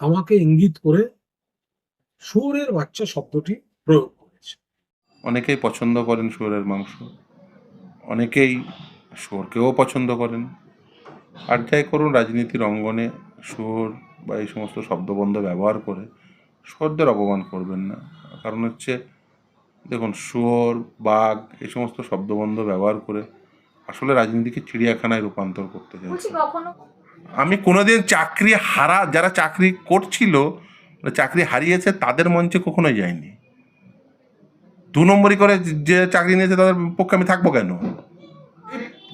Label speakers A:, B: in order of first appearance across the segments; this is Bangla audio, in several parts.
A: আমাকে ইঙ্গিত করে শুয়োরের বাচ্চা শব্দটি প্রয়োগ করেছে।
B: অনেকেই পছন্দ করেন শুয়োরের মাংস। অনেকেই শুয়োরকেও পছন্দ করেন। আর যাই করুন রাজনীতির অঙ্গনে শুয়োর বা এই সমস্ত শব্দবন্ধ ব্যবহার করে শুয়োরদের অপমান করবেন না। কারণ হচ্ছে দেখুন শুয়োর বাঘ এই সমস্ত শব্দবন্ধ ব্যবহার করে আসলে রাজনীতিকে চিড়িয়াখানায় রূপান্তর করতে চাইছে।
C: কখনো
B: আমি কোনোদিন চাকরি হারা, যারা চাকরি করছিল চাকরি হারিয়েছে, তাদের মঞ্চে কখনোই যাইনি। দু নম্বরই করে যে চাকরি নিয়েছে, তাদের পক্ষে আমি থাকব কেন?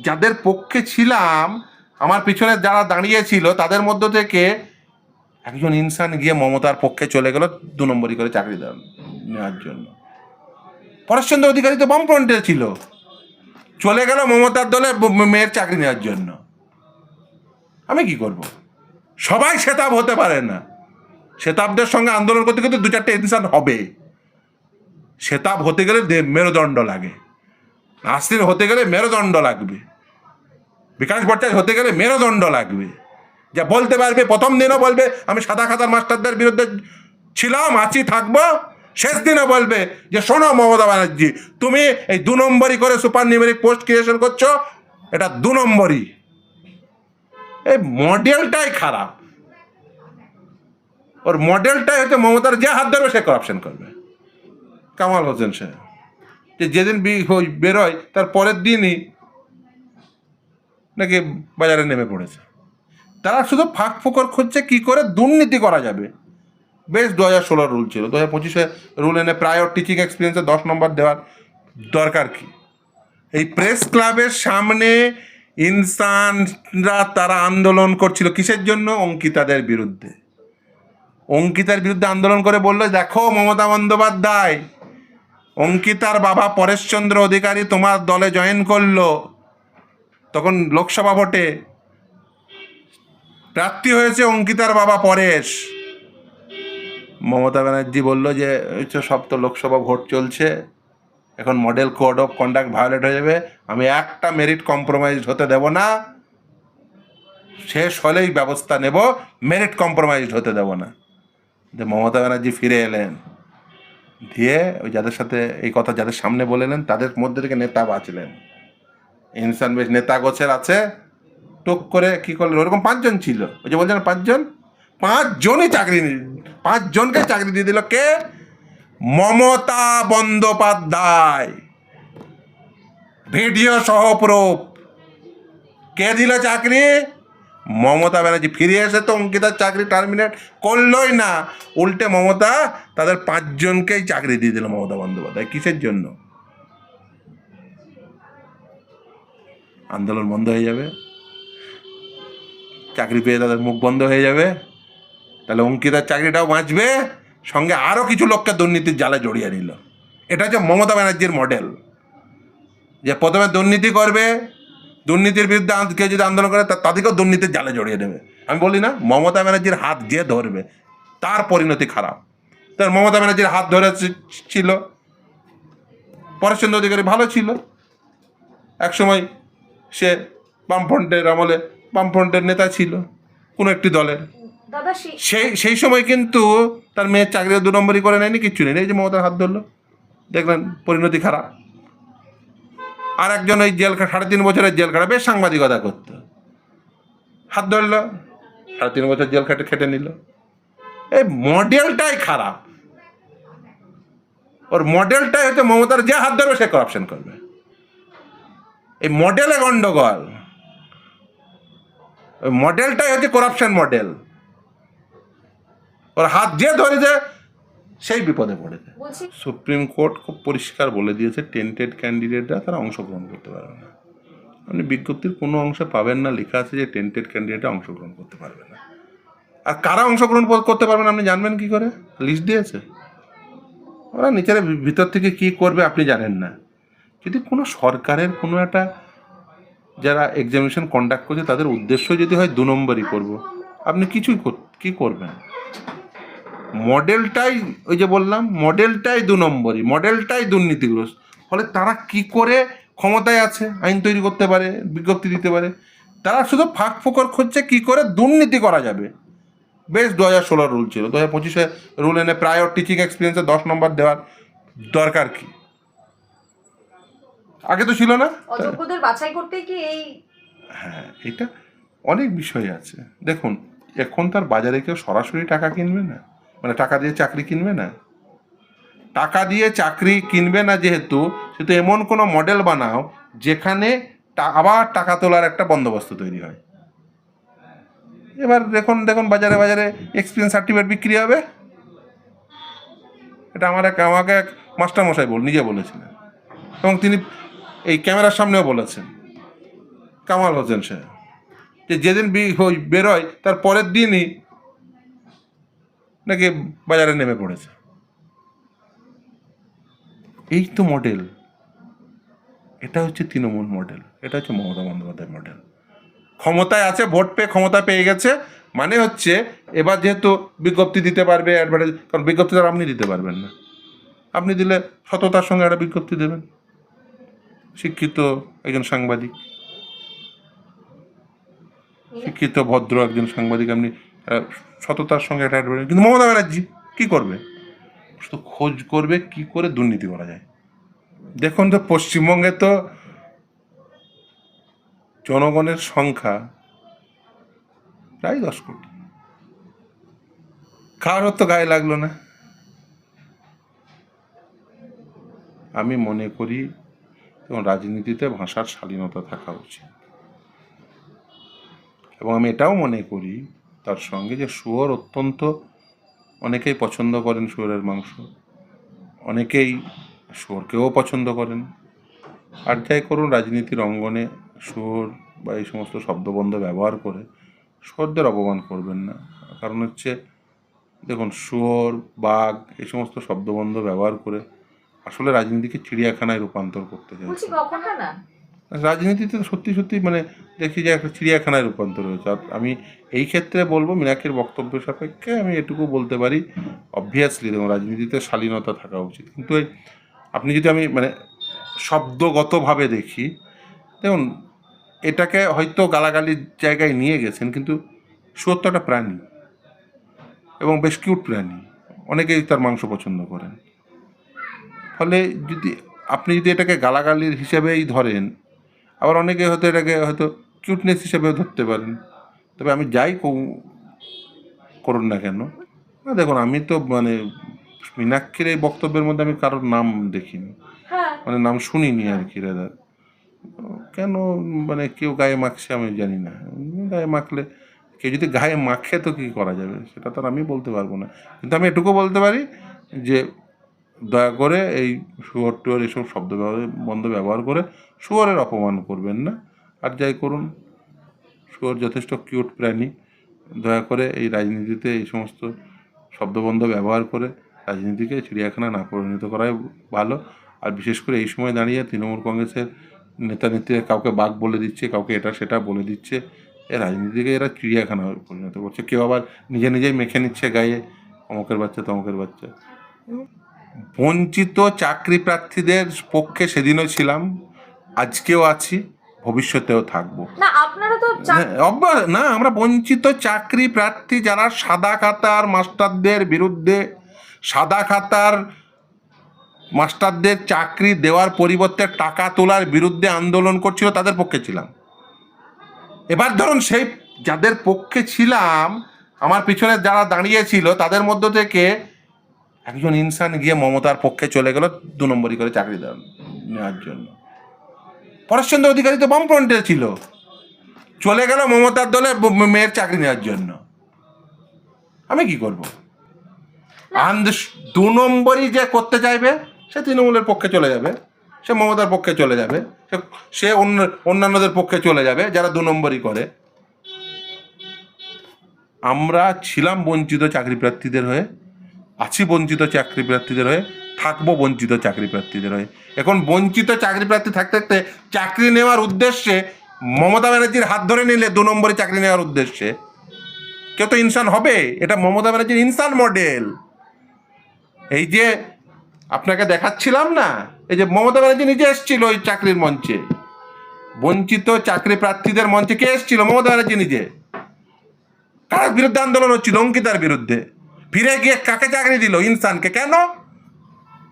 B: যাদের পক্ষে ছিলাম, আমার পিছনে যারা দাঁড়িয়েছিল তাদের মধ্য থেকে একজন ইনসান গিয়ে মমতার পক্ষে চলে গেল দু নম্বরই করে চাকরি নেওয়ার জন্য। পরেশচন্দ্র অধিকারী তো বামফ্রন্টে ছিল। চলে গেল মমতার দলে মেয়ের চাকরি নেওয়ার জন্য। আমি কি করব? সবাই সেতাব হতে পারে না। সেতাবদের সঙ্গে আন্দোলন করতে করতে দু চারটে ইনসান হবে। সেতাব হতে গেলে মেরুদণ্ড লাগে। নাসির হতে গেলে মেরুদণ্ড লাগবে। বিকাশ ভট্টাচার্য হতে গেলে মেরুদণ্ড লাগবে। যা বলতে পারবে, প্রথম দিনও বলবে, আমি সাদা খাতার মাস্টারদের বিরুদ্ধে ছিলাম, আছি, থাকব। শেষ দিনও বলবে যে, শোনো মমতা ব্যানার্জি, তুমি এই দু নম্বরই করে সুপার নিউমেরিক পোস্ট ক্রিয়েশন করছ, এটা দু নম্বরই। এই মডেলটাই খারাপ। ওর মডেলটাই হচ্ছে মমতার যে হাত ধরবে, সে করাপশন করবে। কামাল হোসেন সে যে যেদিন বেরোয়, তার পরের দিনই নাকি বাজারে নেমে পড়েছে। তারা শুধু ফাঁক ফোকর খুঁজছে কি করে দুর্নীতি করা যাবে। বেশ দু হাজার ষোলোর রুল ছিল। দু হাজার পঁচিশে রুল এনে প্রায় টিচিং এক্সপিরিয়েন্সে দশ নম্বর দেওয়ার দরকার কি? এই প্রেস ক্লাবের সামনে ইনসানরা তারা আন্দোলন করছিল। কিসের জন্য? অঙ্কিতাদের বিরুদ্ধে। অঙ্কিতার বিরুদ্ধে আন্দোলন করে বলল, দেখো মমতা বন্দ্যোপাধ্যায়, অঙ্কিতার বাবা পরেশচন্দ্র অধিকারী তোমার দলে জয়েন করল। তখন লোকসভা ভোটে প্রার্থী হয়েছে অঙ্কিতার বাবা পরেশ। মমতা ব্যানার্জি বলল যে সব তো লোকসভা ভোট চলছে। এখন model code of conduct violate হয়ে যাবে। আমি একটা মেরিট কম্প্রোমাইজ হতে দেব না। শেষ হলেই ব্যবস্থা নেব মেরিট কম্প্রোমাইজ হতে দেব না। যে মমতা ব্যানার্জি ফিরে এলেন, দিয়ে ওই যাদের সাথে এই কথা যাদের সামনে বলেলেন তাদের মধ্যে থেকে নেতা বাঁচলেন। ইনসান বেশ নেতা গোছের আছে। টুক করে কি করলেন? ওরকম পাঁচজন ছিল। ওই যে বলছেন পাঁচজন? পাঁচজনই চাকরি পাঁচজনকে চাকরি দিয়ে দিল কে? মমতা বন্দ্যোপাধ্যায়। ভিডিও সহপ্রূপ। কে দিল চাকরি? মমতা ব্যানার্জি। ফিরে এসে তো অঙ্কিতার চাকরি টার্মিনেট করলোই না। উল্টে মমতা তাদের পাঁচজনকেই চাকরি দিয়ে দিল মমতা বন্দ্যোপাধ্যায়। কিসের জন্য? আন্দোলন বন্ধ হয়ে যাবে। চাকরি পেয়ে তাদের মুখ বন্ধ হয়ে যাবে। তাহলে অঙ্কিতার চাকরিটাও বাঁচবে। সঙ্গে আরও কিছু লোককে দুর্নীতির জালে জড়িয়ে নিল। এটা হচ্ছে মমতা ব্যানার্জির মডেল যে প্রথমে দুর্নীতি করবে দুর্নীতির বিরুদ্ধে কেউ যদি আন্দোলন করে তাদেরকেও দুর্নীতির জালে জড়িয়ে দেবে। আমি বলি না মমতা ব্যানার্জির হাত যে ধরবে তার পরিণতি খারাপ। তার মমতা ব্যানার্জির হাত ধরে ছিল। পরেশচন্দ্র অধিকারী ভালো ছিল। একসময় সে বামফ্রন্টের আমলে বামফ্রন্টের নেতা ছিল কোনো একটি দলের।
C: সেই
B: সেই সময় কিন্তু তার মেয়ের চাকরি দু নম্বরই করে নেয়নি, কিচ্ছু নেই। এই যে মমতার হাত ধরলো, দেখলেন পরিণতি খারাপ। আর একজন ওই জেল সাড়ে তিন বছরের জেল খাটা, বেশ সাংবাদিকতা করতো। হাত ধরলো, সাড়ে তিন বছর জেল খেটে খেটে নিল। এই মডেলটাই খারাপ। ওর মডেলটাই হচ্ছে মমতার যে হাত ধরবে, সে করাপশন করবে। এই মডেলে গন্ডগোল। ওই মডেলটাই হচ্ছে করাপশন মডেল ওর হাত যে ধরেছে সেই বিপদে পড়ে
C: যায়
B: সুপ্রিম কোর্ট খুব পরিষ্কার বলে দিয়েছে টেন্টেড ক্যান্ডিডেটরা তারা অংশগ্রহণ করতে পারবে না। আপনি বিজ্ঞপ্তির কোনো অংশে পাবেন না লেখা আছে যে টেন্টেড ক্যান্ডিডেটরা অংশগ্রহণ করতে পারবে না। আর কারা অংশগ্রহণ করতে পারবেন আপনি জানবেন কি করে? লিস্ট দিয়েছে। ওরা নিচের ভিতর থেকে কি করবে আপনি জানেন না। যদি কোনো সরকারের কোনো একটা যারা এক্সামিনেশন কন্ডাক্ট করছে তাদের উদ্দেশ্য যদি হয় দু নম্বরই করব। আপনি কিছুই কর- কি করবেন? মডেলটাই ওই যে বললাম মডেলটাই দু নম্বরই মডেলটাই দুর্নীতিগ্রস্ত। ফলে তারা কি করে ক্ষমতায় আছে আইন তৈরি করতে পারে বিজ্ঞপ্তি দিতে পারে তারা শুধু ফাঁক ফোকর খুঁজছে কী করে দুর্নীতি করা যাবে। বেশ দু হাজার ষোলোর রুল ছিল দু হাজার পঁচিশে রুল এনে প্রায় টিচিং এক্সপিরিয়েন্সে দশ নম্বর দেওয়ার দরকার কি? আগে তো ছিল না।
C: অযোগ্যদের বাছাই করতে কি এই
B: হ্যাঁ এটা অনেক বিষয় আছে। দেখুন এখন তার বাজারে কেউ সরাসরি টাকা কিনবে না। মানে টাকা দিয়ে চাকরি কিনবে না? টাকা দিয়ে চাকরি কিনবে না যেহেতু, সেহেতু এমন কোনো মডেল বানাও যেখানে আবার টাকা তোলার একটা বন্দোবস্ত তৈরি হয়। এবার দেখুন দেখুন বাজারে বাজারে এক্সপিরিয়েন্স সার্টিফিকেট বিক্রি হবে? এটা আমার এক, আমাকে এক মাস্টারমশাই বল, নিজে বলেছিলেন। এবং তিনি এই ক্যামেরার সামনেও বলেছেন। কামাল হোসেন সাহেব। যে যেদিন বেরোয়, তার পরের দিনই নাকি বাজারে নেমে পড়েছে? এই তো মডেল এটা হচ্ছে তৃণমূল মডেল এটা হচ্ছে মমতা বন্দ্যোপাধ্যায় মডেল ক্ষমতায় আছে, ভোট পেয়ে ক্ষমতা পেয়ে গেছে। মানে হচ্ছে, এবার যেহেতু বিজ্ঞপ্তি দিতে পারবে অ্যাডভার্টাইজ কারণ বিজ্ঞপ্তি তো আর আপনি দিতে পারবেন না। আপনি দিলে সততার সঙ্গে একটা বিজ্ঞপ্তি দেবেন। শিক্ষিত একজন সাংবাদিক। শিক্ষিত, ভদ্র একজন সাংবাদিক আপনি সততার সঙ্গে একটা কিন্তু মমতা ব্যানার্জি কী করবে? শুধু খোঁজ করবে, কি করে দুর্নীতি করা যায়? দেখুন তো, পশ্চিমবঙ্গে তো জনগণের সংখ্যা প্রায় দশ কোটি। কারোর তো গায়ে লাগল না। আমি মনে করি এবং রাজনীতিতে ভাষার স্বাধীনতা থাকা উচিত। এবং আমি এটাও মনে করি তার সঙ্গে যে শুয়োর অত্যন্ত অনেকেই পছন্দ করেন শুয়োরের মাংস। অনেকেই শুয়োরকেও পছন্দ করেন। আর যাই করুন রাজনীতির অঙ্গনে শুয়োর বা এই সমস্ত শব্দবন্ধ ব্যবহার করে শুয়োরদের অপমান করবেন না। কারণ হচ্ছে দেখুন শুয়োর বাঘ এই সমস্ত শব্দবন্ধ ব্যবহার করে আসলে রাজনীতিকে চিড়িয়াখানায় রূপান্তর করতে চাইছে
C: না।
B: রাজনীতিতে সত্যি সত্যি মানে দেখি যে একটা চিড়িয়াখানায় রূপান্তর হয়েছে। আমি এই ক্ষেত্রে বলব মিনাকের বক্তব্য সাপেক্ষে আমি এটুকু বলতে পারি অবভিয়াসলি দেখুন, রাজনীতিতে শালীনতা থাকা উচিত। কিন্তু আপনি যদি আমি মানে শব্দগতভাবে দেখি, দেখুন, এটাকে হয়তো গালাগালির জায়গায় নিয়ে গেছেন, কিন্তু শুয়োর প্রাণী এবং বেশ কিউট প্রাণী। অনেকেই তার মাংস পছন্দ করেন। ফলে যদি আপনি যদি এটাকে গালাগালির হিসেবেই ধরেন আবার অনেকে হয়তো এটাকে হয়তো কিউটনেস হিসেবেও ধরতে পারেন। তবে আমি যাই কৌ- করুন না কেন। না দেখুন আমি তো মানে মীনাক্ষীর এই বক্তব্যের মধ্যে আমি কারোর নাম দেখিনি।
C: হ্যাঁ।
B: মানে নাম শুনিনি আর কি দাদা। কেন মানে কেউ গায়ে মাখছে আমি জানি না। গায়ে মাখলে কেউ যদি গায়ে মাখে তো কী করা যাবে? সেটা তো আর আমি বলতে পারব না। কিন্তু আমি এটুকু বলতে পারি যে দয়া করে এই শুয়োর টুয়ার এসব শব্দ বন্ধ ব্যবহার করে শুয়োরের অপমান করবেন না। আর যাই করুন, শুয়োর যথেষ্ট কিউট প্রাণী। দয়া করে এই রাজনীতিতে এই সমস্ত শব্দবন্ধ ব্যবহার করে রাজনীতিকে চিড়িয়াখানা না পরিণত করাই ভালো। আর বিশেষ করে এই সময় দাঁড়িয়ে তৃণমূল কংগ্রেসের নেতা নেত্রীরা কাউকে বাঘ বলে দিচ্ছে, কাউকে এটা সেটা বলে দিচ্ছে। এ রাজনীতিকে এরা চিড়িয়াখানা পরিণত করছে। কেউ আবার নিজে নিজেই মেখে নিচ্ছে গায়ে, অমকের বাচ্চা তমকের বাচ্চা। বঞ্চিত চাকরি প্রার্থীদের পক্ষে সেদিনও ছিলাম আজকেও আছি ভবিষ্যতেও থাকব।
C: না আপনারা তো চা-
B: হ্যাঁ, না আমরা বঞ্চিত চাকরি প্রার্থী যারা সাদা খাতার মাস্টারদের বিরুদ্ধে সাদা খাতার মাস্টারদের চাকরি দেওয়ার পরিবর্তে টাকা তোলার বিরুদ্ধে আন্দোলন করছিল তাদের পক্ষে ছিলাম। এবার ধরুন সেই যাদের পক্ষে ছিলাম আমার পিছনে যারা দাঁড়িয়েছিল তাদের মধ্য থেকে একজন ইনসান গিয়ে মমতার পক্ষে চলে গেল দু নম্বরই করে চাকরি নেওয়ার জন্য। পরেশচন্দ্র অধিকারী তো বামফ্রন্টে ছিল। চলে গেল মমতার দলে মেয়ের চাকরি নেওয়ার জন্য। আমি কি করব? আন্দ দু নম্বরই যে করতে চাইবে সে তৃণমূলের পক্ষে চলে যাবে। সে মমতার পক্ষে চলে যাবে। সে- সে অন্য অন্যান্যদের পক্ষে চলে যাবে যারা দু নম্বরই করে। আমরা ছিলাম বঞ্চিত চাকরি প্রার্থীদের হয়ে। আছি বঞ্চিত চাকরি প্রার্থীদের হয়ে, থাকব বঞ্চিত চাকরি প্রার্থীদের হয়ে। এখন বঞ্চিত চাকরি প্রার্থী থাকতে থাকতে চাকরি নেওয়ার উদ্দেশ্যে মমতা ব্যানার্জির হাত ধরে নিলে দু নম্বরে চাকরি নেওয়ার উদ্দেশ্যে। কেউ তো ইনসান হবে, এটা মমতা ব্যানার্জির ইনসান মডেল। এই যে আপনাকে দেখাচ্ছিলাম না, এই যে মমতা ব্যানার্জি নিজে এসেছিল ওই চাকরির মঞ্চে। বঞ্চিত চাকরি প্রার্থীদের মঞ্চে কে এসেছিল? মমতা ব্যানার্জি নিজে। কার বিরুদ্ধে আন্দোলন হচ্ছিল? অঙ্কিতার বিরুদ্ধে। ফিরে গিয়ে কাকে চাকরি দিল? ইনসানকে। কেন?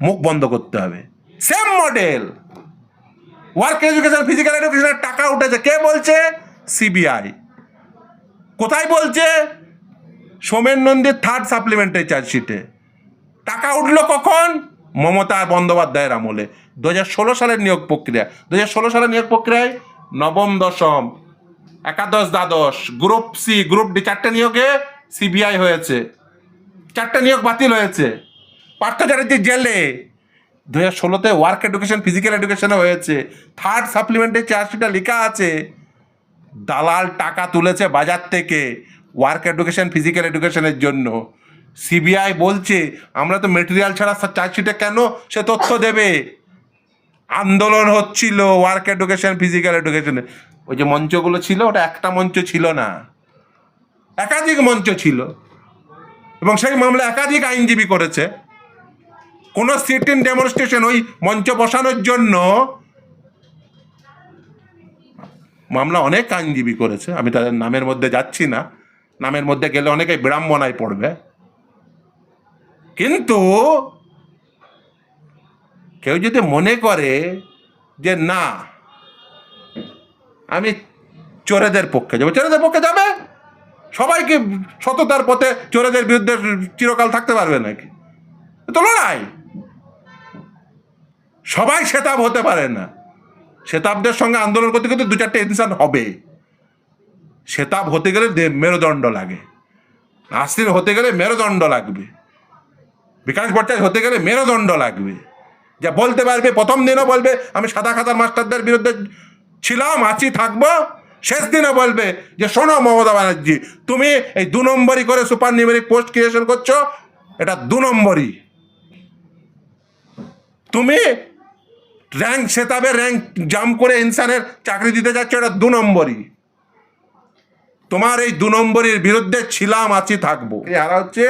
B: মুখ বন্ধ করতে হবে। Same model work education physical এডুকেশনের টাকা উঠেছে। কে বলছে? সিবিআই কোথায় বলছে? সোমেন নন্দীর থার্ড সাপ্লিমেন্টারি চার্জশিটে টাকা উঠল কখন? মমতা বন্দ্যোপাধ্যায়ের আমলে। দু হাজার ষোলো সালের নিয়োগ প্রক্রিয়া। দু হাজার ষোলো সালের নিয়োগ প্রক্রিয়ায় নবম, দশম, একাদশ, দ্বাদশ গ্রুপ সি গ্রুপ ডি চারটে নিয়োগে সিবিআই হয়েছে। চারটে নিয়োগ বাতিল হয়েছে। পার্থ চ্যাটার্জি জেলে। দু হাজার ষোলোতে ওয়ার্ক এডুকেশন ফিজিক্যাল এডুকেশনে হয়েছে। থার্ড সাপ্লিমেন্টারি চার্জশিটে লেখা আছে, দালাল টাকা তুলেছে বাজার থেকে ওয়ার্ক এডুকেশন ফিজিক্যাল এডুকেশনের জন্য। সিবিআই বলছে, আমরা তো মেটেরিয়াল ছাড়া চার্জশিটে কেন সে তথ্য দেবে? আন্দোলন হচ্ছিল ওয়ার্ক এডুকেশন ফিজিক্যাল এডুকেশনে ওই যে মঞ্চগুলো ছিল, ওটা একটা মঞ্চ ছিল না। একাধিক মঞ্চ ছিল। এবং সেই মামলা একাধিক আইনজীবী করেছে। কোনো সিটিন ডেমনস্ট্রেশন ওই মঞ্চ বসানোর জন্য মামলা অনেক আইনজীবী করেছে। আমি তাদের নামের মধ্যে যাচ্ছি না। নামের মধ্যে গেলে অনেকে বিড়ম্বনায় পড়বে। কিন্তু কেউ যদি মনে করে যে না, আমি চোরেদের পক্ষে যাব। চোরেদের পক্ষে যাবে? সবাইকে সততার পথে চোরেদের বিরুদ্ধে চিরকাল থাকতে পারবে নাকি? তো লড়াই। সবাই সেতাব হতে পারে না। সেতাবদের সঙ্গে আন্দোলন করতে করতে দু চারটে ইনসান হবে। সেতাব হতে গেলে মেরুদণ্ড লাগে। নাসির হতে গেলে মেরুদণ্ড লাগবে। বিকাশ ভট্টাচার্য হতে গেলে মেরুদণ্ড লাগবে। যা বলতে পারবে, প্রথম দিনও বলবে, আমি সাদা খাতার মাস্টারদের বিরুদ্ধে ছিলাম, আছি, থাকব। শেষ দিনে বলবে যে, শোনো মমতা ব্যানার্জি, তুমি এই দু নম্বরই করে সুপার নিউমেরিক পোস্ট ক্রিয়েশন করছ, এটা দু নম্বরই। তুমি র্যাঙ্ক সেতাবে র্যাঙ্ক জাম করে ইনসানের চাকরি দিতে যাচ্ছ, এটা দু নম্বরই। তোমার এই দু নম্বরের বিরুদ্ধে ছিলাম, আছি, থাকব। হারা হচ্ছে,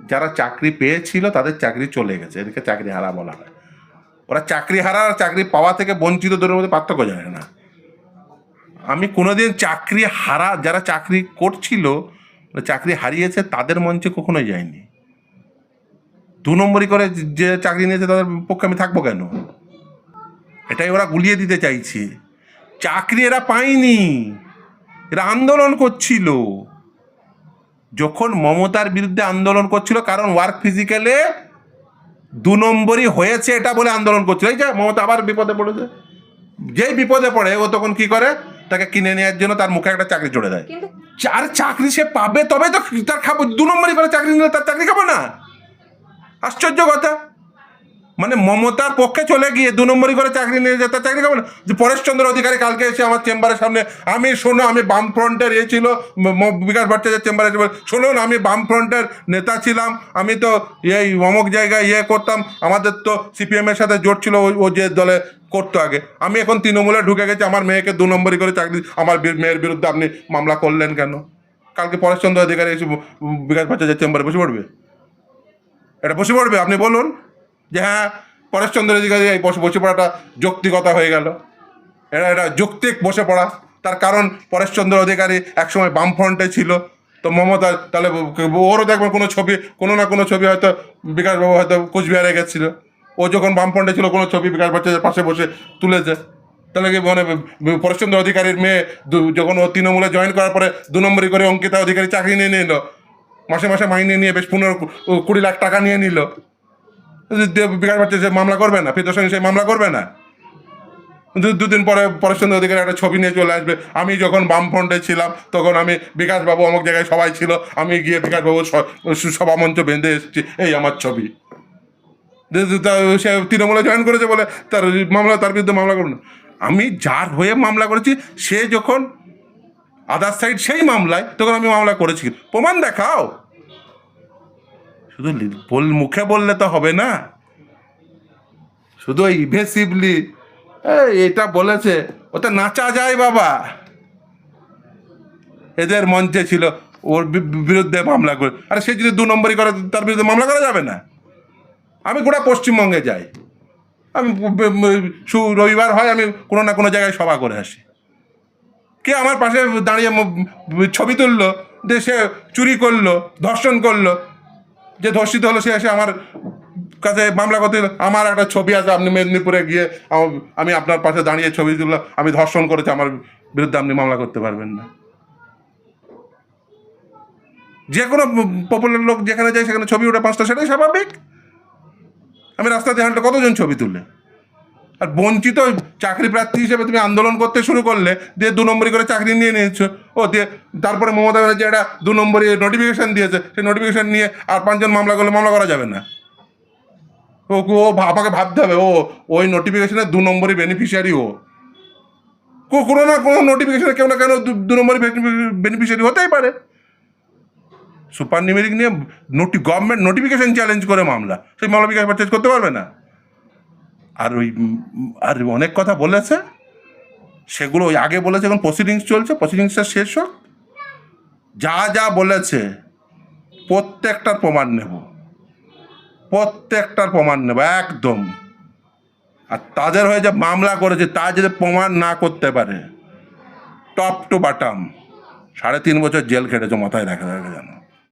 B: যারা চাকরি পেয়েছিল, তাদের চাকরি চলে গেছে, এদেরকে চাকরি হারা বলা হয়। ওরা চাকরি হারা আর চাকরি পাওয়া থেকে বঞ্চিত দূরের মধ্যে পার্থক্য জানে না। আমি কোনোদিন চাকরি হারা, যারা চাকরি করছিল চাকরি হারিয়েছে, তাদের মঞ্চে কখনোই যায়নি দু নম্বরই করে যে চাকরি নিয়েছে, তাদের পক্ষে আমি থাকব কেন? এটাই ওরা গুলিয়ে দিতে চাইছে। চাকরি এরা পায়নি। এরা আন্দোলন করছিল। যখন মমতার বিরুদ্ধে আন্দোলন করছিল, কারণ ওয়ার্ক ফিজিক্যালে দু নম্বরই হয়েছে এটা বলে আন্দোলন করছিল। এই যে মমতা আবার বিপদে পড়েছে। যেই বিপদে পড়ে, ও তখন কি করে? তাকে কিনে নেওয়ার জন্য তার মুখে একটা চাকরি জুড়ে দেয়।
C: কিন্তু
B: আর চাকরি সে পাবে তবে তো তার খাব দু নম্বরই করে চাকরি নিলে তার চাকরি খাব না। আশ্চর্য কথা। মানে মমতার পক্ষে চলে গিয়ে দু নম্বরই করে চাকরি নিয়ে যেতে চাকরি খাব না। যে পরেশচন্দ্র অধিকারী কালকে এসে আমার চেম্বারের সামনে আমি শোনো আমি বাম ফ্রন্টের এ ছিল বিকাশ ভট্টাচার্য চেম্বারে এসে বলে, শুনুন আমি বাম ফ্রন্টের নেতা ছিলাম আমি তো এই অমুক জায়গায় ইয়ে করতাম আমাদের তো সিপিএমের সাথে জোট ছিল ও যে দলে করতো আগে। আমি এখন তৃণমূলে ঢুকে গেছি, আমার মেয়েকে দু নম্বরই করে চাকরি আমার মেয়ের বিরুদ্ধে আপনি মামলা করলেন কেন? কালকে পরেশচন্দ্র অধিকারী এসে বিকাশ ভট্টাচার্য চেম্বারে বসে পড়বে? এটা বসে পড়বে? আপনি বলুন যে হ্যাঁ পরেশচন্দ্র অধিকারী এই বসে বসে পড়াটা যৌক্তিকতা হয়ে গেল। এটা এটা যৌক্তিক বসে পড়া। তার কারণ পরেশচন্দ্র অধিকারী একসময় বামফ্রন্টে ছিল। তো মমতা তাহলে ওরও দেখবেন কোনো ছবি কোনো না কোনো ছবি হয়তো বিকাশবাবু হয়তো কোচবিহারে গেছিল। যখন বামফ্রন্টে ছিল, কোনো ছবি বিকাশ ভট্টাচার্যের পাশে বসে তুলেছে। তাহলে কি মানে পরেশচন্দ্র অধিকারীর মেয়ে যখন ও তৃণমূলে জয়েন করার পরে দু নম্বরই করে অঙ্কিতা অধিকারী চাকরি নিয়ে নিল। মাসে মাসে মাইনে নিয়ে বেশ পনেরো কুড়ি লাখ টাকা নিয়ে নিল। বিকাশ ভট্টাচার্য মামলা করবে না? ফিরদোস সেই মামলা করবে না? দুদিন পরে পরেশচন্দ্র অধিকারী একটা ছবি নিয়ে চলে আসবে। আমি যখন বামফ্রন্টে ছিলাম, তখন আমি বিকাশবাবু অমুক জায়গায় সবাই ছিল। আমি গিয়ে বিকাশবাবুর স- সভা মঞ্চ বেঁধে এসেছি। এই আমার ছবি। সে তৃণমূলে জয়েন করেছে বলে তার মামলা, তার বিরুদ্ধে মামলা করব না। আমি যার হয়ে মামলা করেছি, সে যখন আদার সাইড সেই মামলায়, তখন আমি মামলা করেছি। প্রমাণ দেখাও। শুধু বল, মুখে বললে তো হবে না। শুধু ইভেসিভলি। এটা বলেছে, ওতে নাচা যায় বাবা। এদের মঞ্চে ছিল, ওর বিরুদ্ধে মামলা করে আরে সে যদি দু নম্বরই করে, তার বিরুদ্ধে মামলা করা যাবে না। আমি গোটা পশ্চিমবঙ্গে যাই। আমি রবিবার হয়, আমি কোনো না কোনো জায়গায় সভা করে আসি। কে আমার পাশে দাঁড়িয়ে ছবি তুললো সে চুরি করল, ধর্ষণ করল, যে ধর্ষিত হলো, সে এসে আমার কাছে মামলা করতে আমার একটা ছবি আছে, আপনি মেদিনীপুরে গিয়ে আমি আপনার পাশে দাঁড়িয়ে ছবি তুললাম, আমি ধর্ষণ করেছি, আমার বিরুদ্ধে আপনি মামলা করতে পারবেন না। যে কোনো পপুলার লোক যেখানে যায়, সেখানে ছবি ওঠে, পাঁচটা, সেটাই স্বাভাবিক। আমি রাস্তাতে হাঁটলে কতজন ছবি তুলে আর বঞ্চিত চাকরি প্রার্থী হিসেবে তুমি আন্দোলন করতে শুরু করলে, দিয়ে দু নম্বরই করে চাকরি নিয়ে নিয়েছো। ও, দিয়ে তারপরে মমতা ব্যানার্জি একটা দু নম্বরই নোটিফিকেশান দিয়েছে। সেই নোটিফিকেশান নিয়ে আর পাঁচজন মামলা করলে মামলা করা যাবে না। ও ও আমাকে ভাবতে হবে, ও, ওই নোটিফিকেশনের দু নম্বরই বেনিফিশিয়ারি ও। কোনো না কোনো নোটিফিকেশানে কেউ না কেন দু- নম্বরই বেনিফিশিয়ারি হতেই পারে। সুপার নিউমেরিক নিয়ে নোটি গভর্নমেন্ট নোটিফিকেশন চ্যালেঞ্জ করে মামলা। সেই মামলা বিকাশ পারচেজ করতে পারবে না। আর ওই আর অনেক কথা বলেছে। সেগুলো ওই আগে বলেছে এখন প্রসিডিংস চলছে। প্রসিডিংসটা শেষ হোক। যা যা বলেছে, প্রত্যেকটার প্রমাণ নেব। প্রত্যেকটার প্রমাণ নেব, একদম। আর তাদের হয়ে যে মামলা করেছে, তা যদি প্রমাণ না করতে পারে টপ টু বাটাম সাড়ে তিন বছর জেল খেটেছে মাথায় রাখা রাখা যেন।